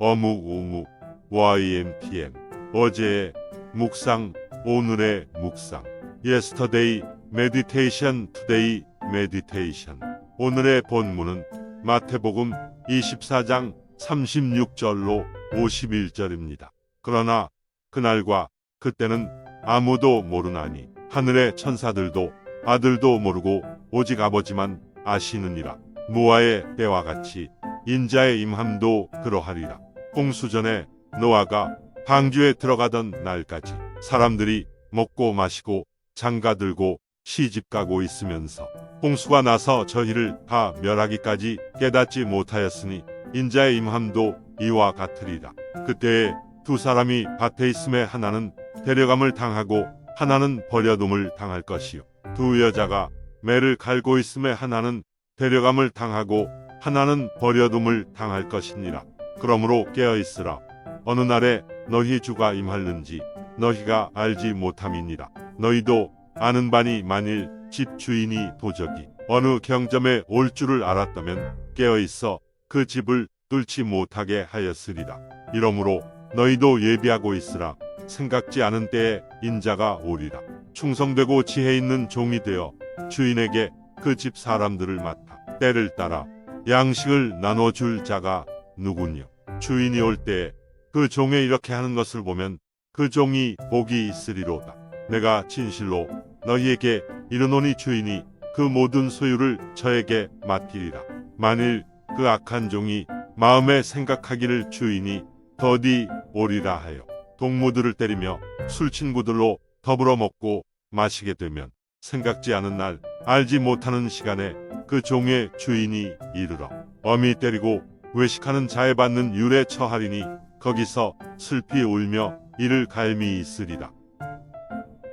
어묵우묵 YMPM 어제의 묵상 오늘의 묵상 Yesterday Meditation Today Meditation 오늘의 본문은 마태복음 24장 36절로 51절입니다. 그러나 그날과 그때는 아무도 모르나니 하늘의 천사들도 아들도 모르고 오직 아버지만 아시느니라. 노아의 때와 같이 인자의 임함도 그러하리라. 홍수 전에 노아가 방주에 들어가던 날까지 사람들이 먹고 마시고 장가 들고 시집 가고 있으면서 홍수가 나서 저희를 다 멸하기까지 깨닫지 못하였으니 인자의 임함도 이와 같으리라. 그때에 두 사람이 밭에 있음에 하나는 데려감을 당하고 하나는 버려둠을 당할 것이요. 두 여자가 매를 갈고 있음에 하나는 데려감을 당하고 하나는 버려둠을 당할 것이니라. 그러므로 깨어 있으라. 어느 날에 너희 주가 임할는지 너희가 알지 못함이니라. 너희도 아는 바니 만일 집 주인이 도적이 어느 경점에 올 줄을 알았다면 깨어 있어 그 집을 뚫지 못하게 하였으리라. 이러므로 너희도 예비하고 있으라. 생각지 않은 때에 인자가 오리라. 충성되고 지혜 있는 종이 되어 주인에게 그 집 사람들을 맡아 때를 따라 양식을 나눠줄 자가 누구뇨? 주인이 올 때에 그 종의 이렇게 하는 것을 보면 그 종이 복이 있으리로다. 내가 진실로 너희에게 이르노니 주인이 그 모든 소유를 저에게 맡기리라. 만일 그 악한 종이 마음에 생각하기를 주인이 더디 오리라 하여 동무들을 때리며 술 친구들로 더불어 먹고 마시게 되면 생각지 않은 날 알지 못하는 시간에 그 종의 주인이 이르러 어미 때리고 외식하는 자에 받는 율에 처하리니 거기서 슬피 울며 이를 갈미 있으리라.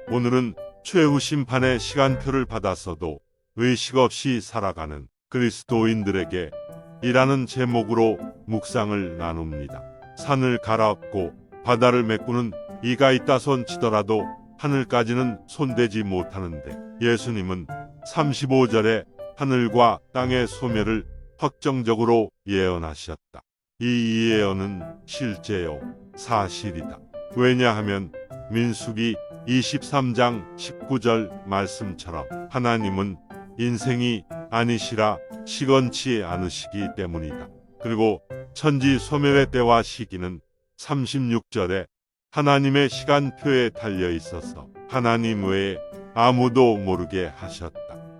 오늘은 최후 심판의 시간표를 받았어도 의식 없이 살아가는 그리스도인들에게 이라는 제목으로 묵상을 나눕니다. 산을 갈아엎고 바다를 메꾸는 이가 있다 손 치더라도 하늘까지는 손대지 못하는데 예수님은 35절에 하늘과 땅의 소멸을 확정적으로 예언하셨다. 이 예언은 실제요, 사실이다. 왜냐하면 민수기 23장 19절 말씀처럼 하나님은 인생이 아니시라 시건치 않으시기 때문이다. 그리고 천지 소멸의 때와 시기는 36절에 하나님의 시간표에 달려 있어서 하나님 외에 아무도 모르게 하셨다.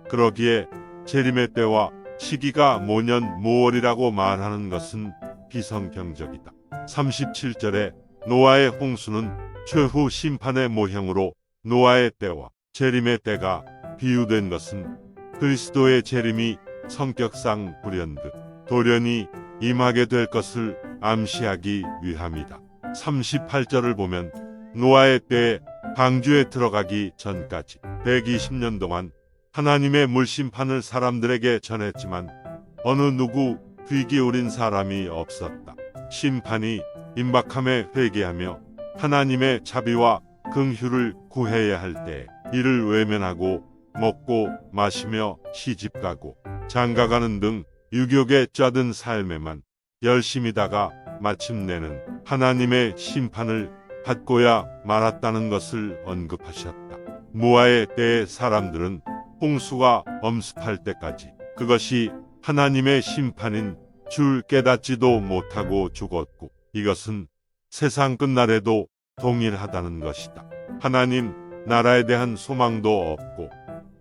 그러기에 재림의 때와 시기가 모년 무월이라고 말하는 것은 비성경적이다. 37절에 노아의 홍수는 최후 심판의 모형으로 노아의 때와 재림의 때가 비유된 것은 그리스도의 재림이 성격상 불현듯 돌연히 임하게 될 것을 암시하기 위함이다. 38절을 보면 노아의 때에 방주에 들어가기 전까지 120년 동안 하나님의 물심판을 사람들에게 전했지만 어느 누구 귀 기울인 사람이 없었다. 심판이 임박함에 회개하며 하나님의 자비와 긍휼을 구해야 할 때 이를 외면하고 먹고 마시며 시집가고 장가가는 등 유격에 쩌든 삶에만 열심히다가 마침내는 하나님의 심판을 받고야 말았다는 것을 언급하셨다. 무아의 때의 사람들은 홍수가 엄습할 때까지 그것이 하나님의 심판인 줄 깨닫지도 못하고 죽었고 이것은 세상 끝날에도 동일하다는 것이다. 하나님 나라에 대한 소망도 없고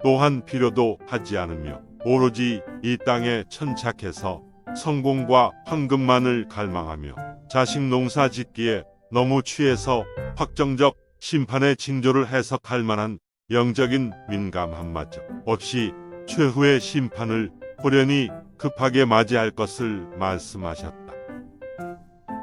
또한 필요도 하지 않으며 오로지 이 땅에 천착해서 성공과 황금만을 갈망하며 자식 농사 짓기에 너무 취해서 확정적 심판의 징조를 해석할 만한 영적인 민감함마저 없이 최후의 심판을 호련히 급하게 맞이할 것을 말씀하셨다.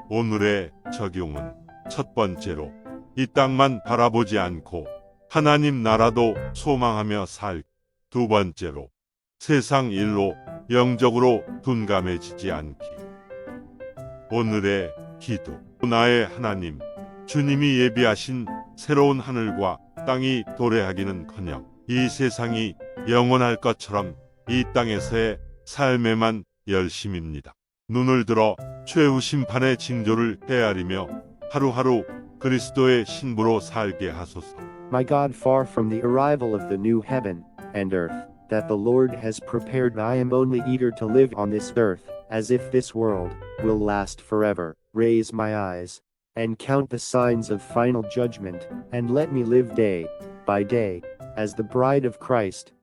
오늘의 적용은 첫 번째로 이 땅만 바라보지 않고 하나님 나라도 소망하며 살. 두 번째로 세상 일로 영적으로 둔감해지지 않기. 오늘의 기도. 나의 하나님, 주님이 예비하신 새로운 하늘과 땅이 도래하기는커녕 이 세상이 영원할 것처럼 이 땅에서의 삶에만 열심입니다. 눈을 들어 최후 심판의 징조를 헤아리며 하루하루 그리스도의 신부로 살게 하소서. My God, far from the arrival of the new heaven and earth that the Lord has prepared, I am only eager to live on this earth, as if this world will last forever. Raise my eyes and count the signs of final judgment, and let me live day by day as the bride of Christ,